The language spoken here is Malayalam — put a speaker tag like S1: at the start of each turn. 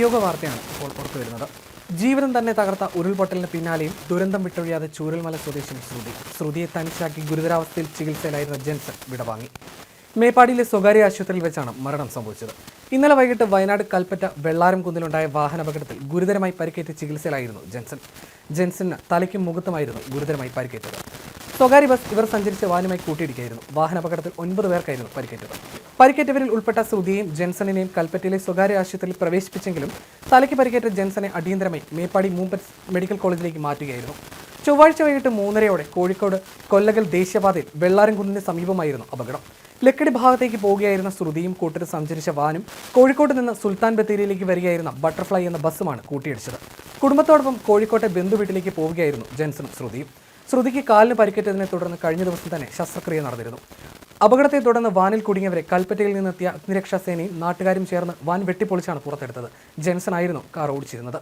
S1: വിയോഗ വാർത്തയാണ് ഇപ്പോൾ പുറത്തു വരുന്നത്. ജീവിതം തന്നെ തകർത്ത ഉരുൾപൊട്ടലിന് പിന്നാലെയും ദുരന്തം വിട്ടൊഴിയാതെ ചൂരൽമല സ്വദേശിനി ശ്രുതി. ശ്രുതിയെ തനിച്ചാക്കി ഗുരുതരാവസ്ഥയിൽ ചികിത്സയിലായിരുന്ന ജെൻസൺ വിടവാങ്ങി. മേപ്പാടിയിലെ സ്വകാര്യ ആശുപത്രിയിൽ വെച്ചാണ് മരണം സംഭവിച്ചത്. ഇന്നലെ വൈകിട്ട് വയനാട് കൽപ്പറ്റ വെള്ളാരം കുന്നിലുണ്ടായ വാഹനാപകടത്തിൽ ഗുരുതരമായി പരിക്കേറ്റ് ചികിത്സയിലായിരുന്നു ജെൻസൺ. ജെൻസന് തലയ്ക്കും മുഖത്തുമായിരുന്നു ഗുരുതരമായി പരിക്കേറ്റത്. സ്വകാര്യ ബസ് ഇവർ സഞ്ചരിച്ച വാനുമായി കൂട്ടിയിടിക്കുകയായിരുന്നു. വാഹനാപകടത്തിൽ ഒൻപത് പേർക്കായിരുന്നു പരിക്കേറ്റത്. പരിക്കേറ്റവരിൽ ഉൾപ്പെട്ട ശ്രുതിയെയും ജെൻസണിനെയും കൽപ്പറ്റയിലെ സ്വകാര്യ ആശുപത്രിയിൽ പ്രവേശിപ്പിച്ചെങ്കിലും തലയ്ക്ക് പരിക്കേറ്റ ജെൻസനെ അടിയന്തരമായി മേപ്പാടി മൂമ്പറ്റ് മെഡിക്കൽ കോളേജിലേക്ക് മാറ്റുകയായിരുന്നു. ചൊവ്വാഴ്ച വൈകിട്ട് മൂന്നരയോടെ കോഴിക്കോട് കൊല്ലകൽ ദേശീയപാതയിൽ വെള്ളാരംകുന്നിന് സമീപമായിരുന്നു അപകടം. ലക്കിടി ഭാഗത്തേക്ക് പോവുകയായിരുന്ന ശ്രുതിയും കൂട്ടർ സഞ്ചരിച്ച വാനും കോഴിക്കോട് നിന്ന് സുൽത്താൻ ബത്തേരിയിലേക്ക് വരികയായിരുന്ന ബട്ടർഫ്ലൈ എന്ന ബസ്സുമാണ് കൂട്ടിയിടിച്ചത്. കുടുംബത്തോടൊപ്പം കോഴിക്കോട്ടെ ബന്ധുവീട്ടിലേക്ക് പോവുകയായിരുന്നു ജെൻസനും ശ്രുതിയും. ശ്രുതിക്ക് കാലിന് പരിക്കേറ്റതിനെ തുടർന്ന് കഴിഞ്ഞ ദിവസം തന്നെ ശസ്ത്രക്രിയ നടന്നിരുന്നു. അപകടത്തെ തുടർന്ന് വാനിൽ കുടുങ്ങിയവരെ കൽപ്പറ്റയിൽ നിന്നെത്തിയ അഗ്നിരക്ഷാ സേനയും നാട്ടുകാരും ചേർന്ന് വാൻ വെട്ടിപ്പൊളിച്ചാണ് പുറത്തെടുത്തത്. ജെൻസൺ ആയിരുന്നു കാർ ഓടിച്ചിരുന്നത്.